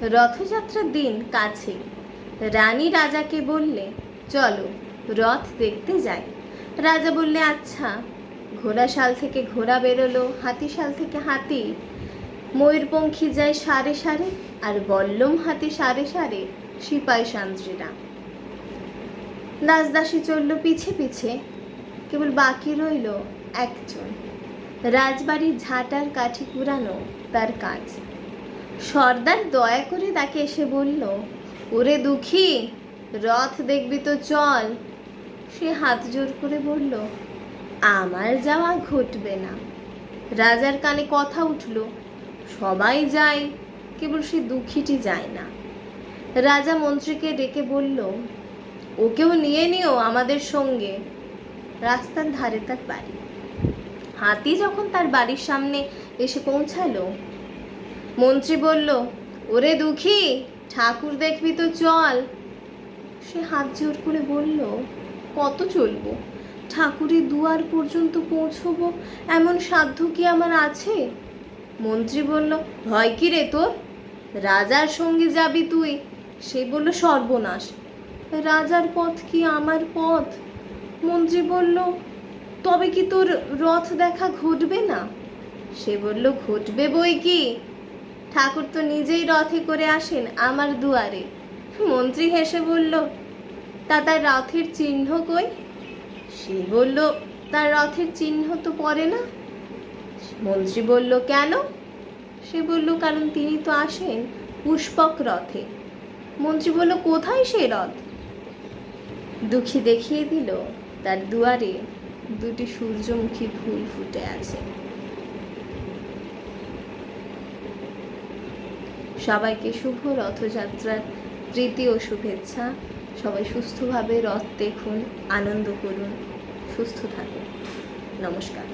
রথযাত্রার দিন কাছে। রানী রাজাকে বললে, চলো, রথ দেখতে যাই। রাজা বললে আচ্ছা। ঘোড়াশাল থেকে ঘোড়া বেরোলো হাতিশাল থেকে হাতি। ময়ূরপঙ্খী যায় সারে সারে, আর বল্লম হাতি সারে সারে, সিপাই সান্ত্রীরা দাসদাসী চলল পিছে পিছে, কেবল বাকি রইল একজন। রাজবাড়ির ঝাঁটার কাঠি কুড়ানো তার কাজ। সর্দার দয়া করে তাকে এসে বলল, ওরে দুঃখী, রথ দেখবি তো চল। সে হাত জোর করে বলল, আমার যাওয়া ঘটবে না। রাজার কানে কথা উঠল, সবাই যায়, কেবল সে দুঃখীটি যায় না। রাজা মন্ত্রীকে ডেকে বলল, ওকেও নিয়ে নিও আমাদের সঙ্গে। রাস্তার ধারে তার বাড়ি। হাতি যখন তার বাড়ির সামনে এসে পৌঁছালো মন্ত্রী বলল, ওরে দুঃখী, ঠাকুর দেখবি তো চল। সে হাত জোর করে বলল, কত চলবো? ঠাকুরের দুয়ার পর্যন্ত পৌঁছবো? এমন সাধ্য কি আমার আছে? মন্ত্রী বলল, ভয় কি রে তোর? রাজার সঙ্গে যাবি তুই? সে বলল, সর্বনাশ। রাজার পথ কি আমার পথ? মন্ত্রী বলল, তবে কি তোর রথ দেখা ঘটবে না? সে বলল, ঘটবে বই কি? ঠাকুর তো নিজেই রথে করে আসেন আমার দুয়ারে। মন্ত্রী হেসে বলল, তা তার রথের চিহ্ন কই? সে বলল, তার রথের চিহ্ন তো পড়ে না। মন্ত্রী বলল, কেন? সে বলল, কারণ তিনি তো আসেন পুষ্পক রথে। মন্ত্রী বলল, কোথায় সে রথ? দুঃখী দেখিয়ে দিল, তার দুয়ারে দুটি সূর্যমুখী ফুল ফুটে আছে। সবাইকে শুভ রথযাত্রার প্রীতি ও শুভেচ্ছা। সবাই সুস্থভাবে রথ দেখুন, আনন্দ করুন, সুস্থ থাকুন। নমস্কার।